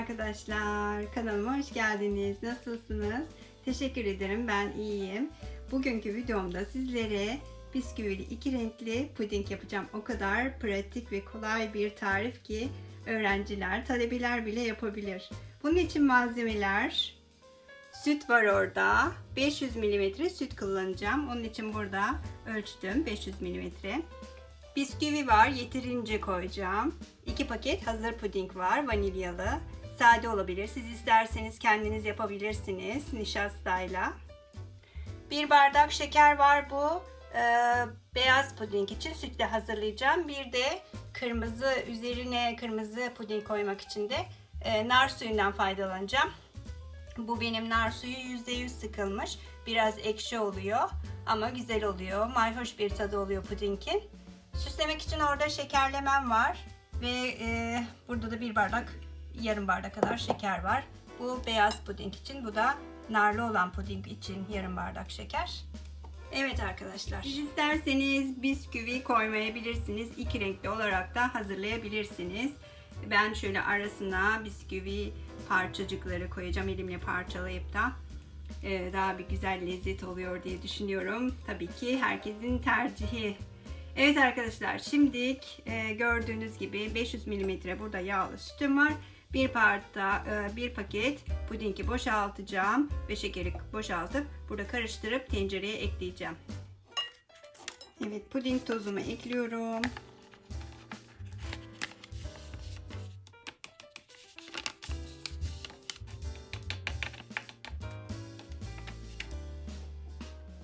Arkadaşlar. Kanalıma hoş geldiniz. Nasılsınız? Teşekkür ederim. Ben iyiyim. Bugünkü videomda sizlere bisküvili iki renkli puding yapacağım. O kadar pratik ve kolay bir tarif ki öğrenciler, talebeler bile yapabilir. Bunun için malzemeler süt var orada. 500 mm süt kullanacağım. Onun için burada ölçtüm 500 mm. Bisküvi var, yeterince koyacağım. 2 paket hazır puding var, vanilyalı. Sade olabilir. Siz isterseniz kendiniz yapabilirsiniz nişastayla. Bir bardak şeker var bu. e, beyaz puding için sütle hazırlayacağım. Bir de kırmızı üzerine kırmızı puding koymak için de e, nar suyundan faydalanacağım. Bu benim nar suyu %100 sıkılmış. Biraz ekşi oluyor ama güzel oluyor. Mayhoş bir tadı oluyor pudingin. Süslemek için orada şekerlemem var. Ve e, burada da bir bardak, yarım bardak kadar şeker var. Bu beyaz puding için, bu da narlı olan puding için yarım bardak şeker. Evet arkadaşlar. Siz isterseniz bisküvi koymayabilirsiniz. İki renkli olarak da hazırlayabilirsiniz. Ben şöyle arasına bisküvi parçacıkları koyacağım elimle parçalayıp da e, daha bir güzel lezzet oluyor diye düşünüyorum. Tabii ki herkesin tercihi. Evet arkadaşlar şimdi e, gördüğünüz gibi 500 mm burada yağlı sütüm var. Bir parta e, bir paket pudingi boşaltacağım ve şekeri boşaltıp burada karıştırıp tencereye ekleyeceğim. Evet puding tozumu ekliyorum.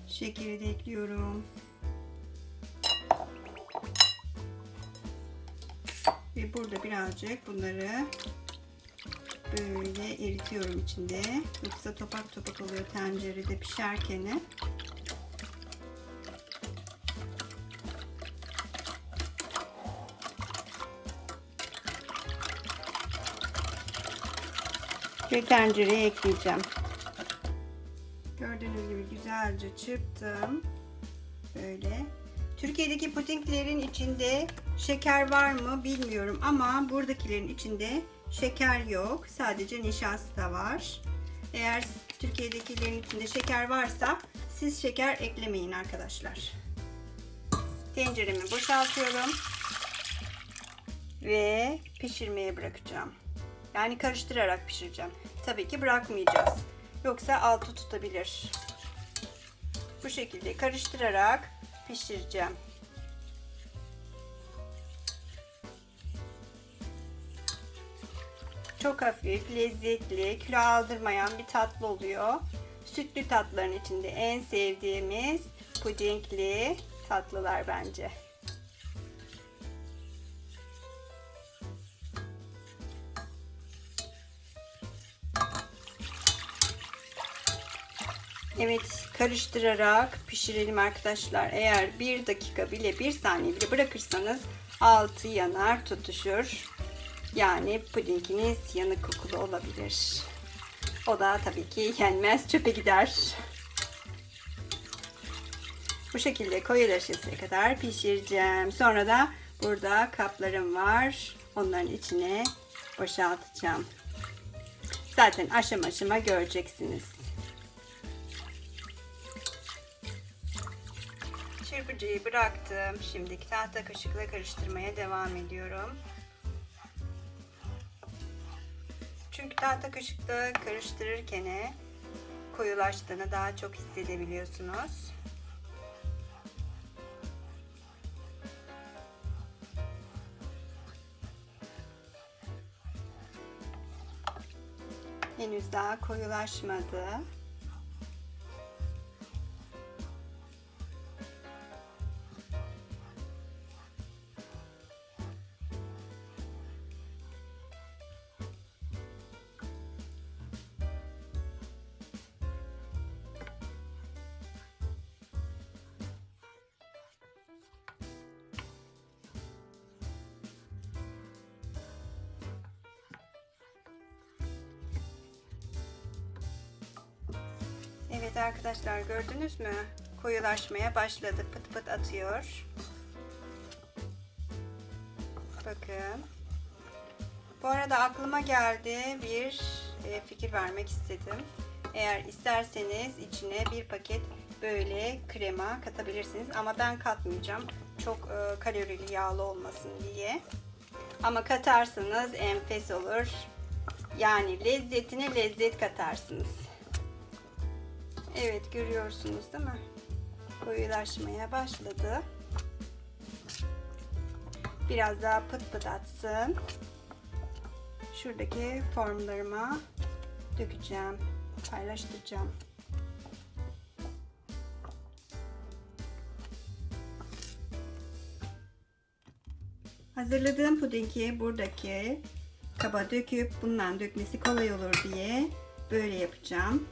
Şekeri de ekliyorum. Ve burada birazcık bunları böyle eritiyorum içinde. Yoksa topak topak oluyor tencerede pişerken. Ve tencereye ekleyeceğim. Gördüğünüz gibi güzelce çırptım. Böyle. Türkiye'deki pudinglerin içinde şeker var mı bilmiyorum ama buradakilerin içinde şeker yok. Sadece nişasta var. Eğer Türkiye'dekilerin içinde şeker varsa siz şeker eklemeyin arkadaşlar. Tenceremi boşaltıyorum. Ve pişirmeye bırakacağım. Yani karıştırarak pişireceğim. Tabii ki bırakmayacağız. Yoksa altı tutabilir. Bu şekilde karıştırarak pişireceğim. Çok hafif, lezzetli, kilo aldırmayan bir tatlı oluyor. Sütlü tatlıların içinde en sevdiğimiz pudingli tatlılar bence. Evet karıştırarak pişirelim arkadaşlar. Eğer bir dakika bile bir saniye bile bırakırsanız altı yanar tutuşur. Yani pudinginiz yanık kokulu olabilir. O da tabii ki yenmez çöpe gider. Bu şekilde koyulaşıncaya kadar pişireceğim. Sonra da burada kaplarım var. Onların içine boşaltacağım. Zaten aşama aşama göreceksiniz. Çırpıcıyı bıraktım. Şimdi tahta kaşıkla karıştırmaya devam ediyorum. Çünkü tahta kaşıkla karıştırırken koyulaştığını daha çok hissedebiliyorsunuz. Henüz daha koyulaşmadı. Evet arkadaşlar gördünüz mü? Koyulaşmaya başladı. Pıt pıt atıyor. Bakın. Bu arada aklıma geldi bir e, fikir vermek istedim. Eğer isterseniz içine bir paket böyle krema katabilirsiniz ama ben katmayacağım. Çok e, kalorili yağlı olmasın diye. Ama katarsanız enfes olur. Yani lezzetine lezzet katarsınız. Evet görüyorsunuz değil mi? Koyulaşmaya başladı. Biraz daha pıt pıt atsın. Şuradaki formlarıma dökeceğim, paylaştıracağım. Hazırladığım pudingi buradaki kaba döküp bundan dökmesi kolay olur diye böyle yapacağım.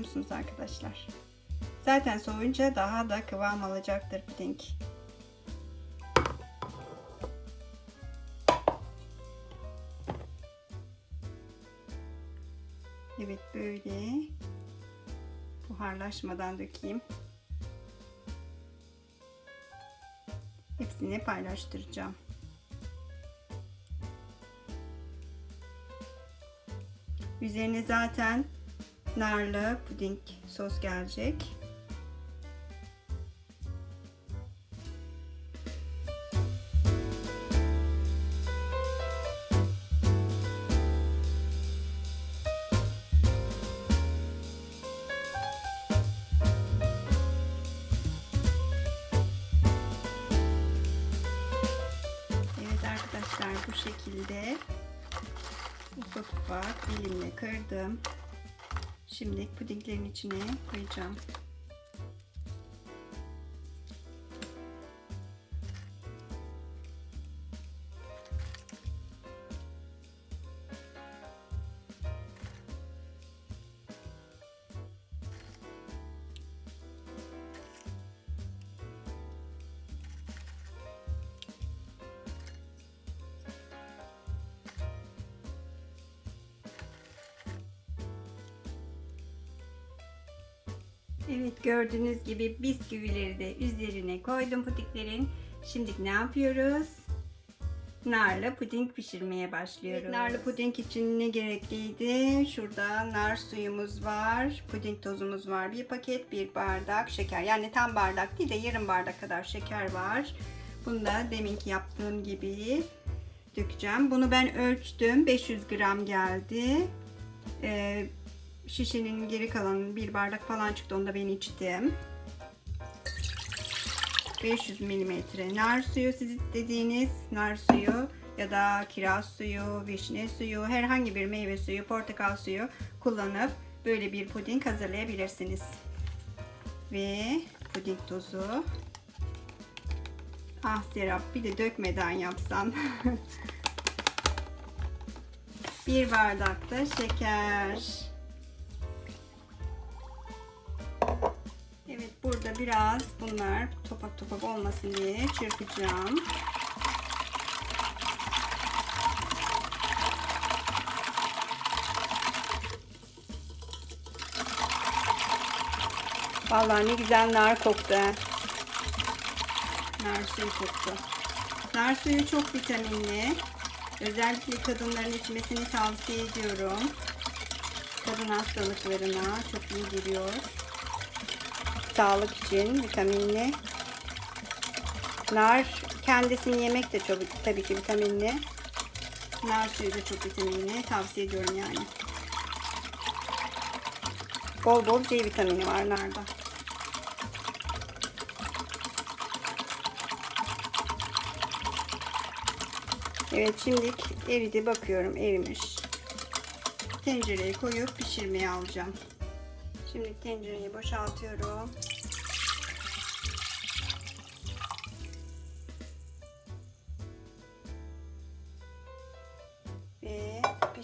Musunuz arkadaşlar? Zaten soğuyunca daha da kıvam alacaktır puding. Evet böyle buharlaşmadan dökeyim. Hepsini paylaştıracağım. Üzerine zaten narlı puding sos gelecek. Arkadaşlar bu şekilde ufak ufak elimle kırdım. Şimdi pudinglerin içine koyacağım. Evet gördüğünüz gibi bisküvileri de üzerine koydum pudinglerin. Şimdi ne yapıyoruz? Narlı puding pişirmeye başlıyoruz. Evet, narlı puding için ne gerekliydi? Şurada nar suyumuz var, puding tozumuz var. Bir paket, bir bardak şeker. Yani tam bardak değil de yarım bardak kadar şeker var. Bunu da deminki yaptığım gibi dökeceğim. Bunu ben ölçtüm. 500 gram geldi. Ee, şişenin geri kalanı bir bardak falan çıktı. Onu da ben içtim. 500 milimetre nar suyu siz istediğiniz nar suyu ya da kiraz suyu, vişne suyu, herhangi bir meyve suyu, portakal suyu kullanıp böyle bir puding hazırlayabilirsiniz. Ve puding tozu. Ah Serap bir de dökmeden yapsan. bir bardak da şeker. Biraz bunlar topak topak olmasın diye çırpacağım. Vallahi ne güzel nar koktu. Nar suyu koktu. Nar suyu çok vitaminli. Özellikle kadınların içmesini tavsiye ediyorum. Kadın hastalıklarına çok iyi geliyor sağlık için vitaminli. Nar kendisini yemek de çok tabii ki vitaminli. Nar suyu da çok vitaminli. Tavsiye ediyorum yani. Bol bol C vitamini var narda. Evet şimdi eridi bakıyorum erimiş. Tencereye koyup pişirmeye alacağım. Şimdi tencereyi boşaltıyorum.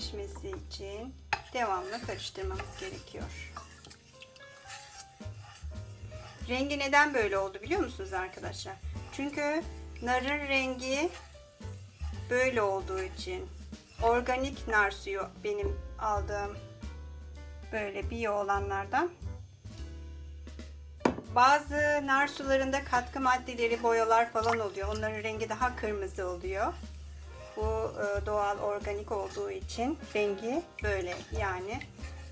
Pişmesi için devamlı karıştırmamız gerekiyor. Rengi neden böyle oldu biliyor musunuz arkadaşlar? Çünkü narın rengi böyle olduğu için organik nar suyu benim aldığım Böyle biyo olanlardan. Bazı nar sularında katkı maddeleri, boyalar falan oluyor. Onların rengi daha kırmızı oluyor. Bu e, doğal organik olduğu için rengi böyle yani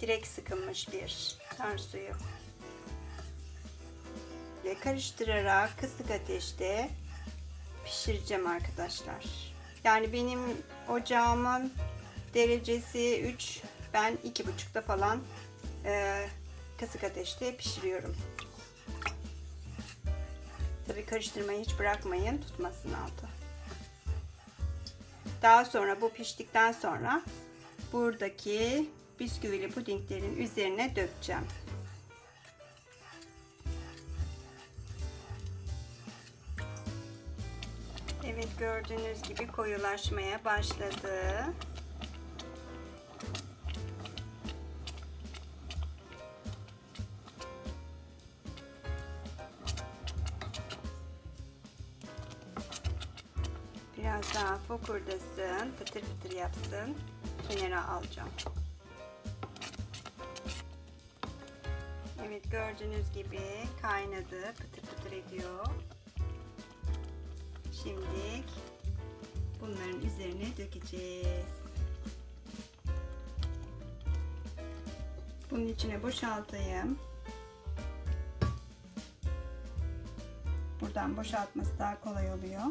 direkt sıkılmış bir nar suyu. Ve karıştırarak kısık ateşte pişireceğim arkadaşlar. Yani benim ocağımın derecesi 3 ben 2,5'da falan e, kısık ateşte pişiriyorum. Tabi karıştırmayı hiç bırakmayın tutmasın altı. Daha sonra bu piştikten sonra buradaki bisküvili pudinglerin üzerine dökeceğim. Evet gördüğünüz gibi koyulaşmaya başladı. Daha fokurdasın, pıtır pıtır yapsın. Kenara alacağım. Evet gördüğünüz gibi kaynadı, pıtır pıtır ediyor. Şimdi bunların üzerine dökeceğiz. Bunun içine boşaltayım. Buradan boşaltması daha kolay oluyor.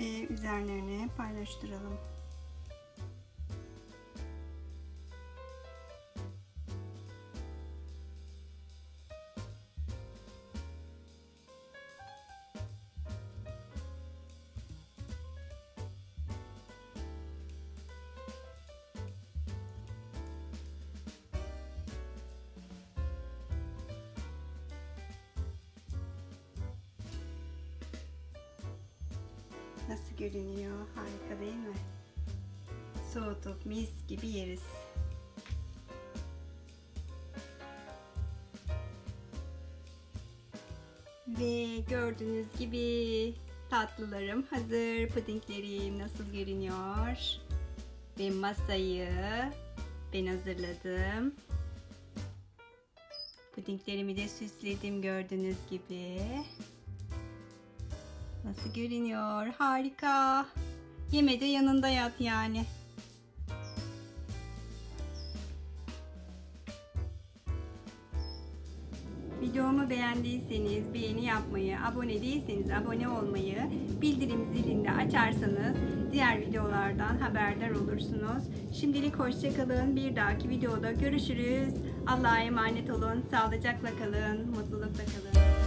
Ve üzerlerine paylaştıralım. Nasıl görünüyor? Harika değil mi? Soğutup mis gibi yeriz. Ve gördüğünüz gibi tatlılarım hazır. Pudinglerim nasıl görünüyor? Ve masayı ben hazırladım. Pudinglerimi de süsledim gördüğünüz gibi. Nasıl görünüyor? Harika. Yeme de yanında yat yani. Videomu beğendiyseniz beğeni yapmayı, abone değilseniz abone olmayı, bildirim zilini açarsanız diğer videolardan haberdar olursunuz. Şimdilik hoşçakalın. Bir dahaki videoda görüşürüz. Allah'a emanet olun. Sağlıcakla kalın. Mutlulukla kalın.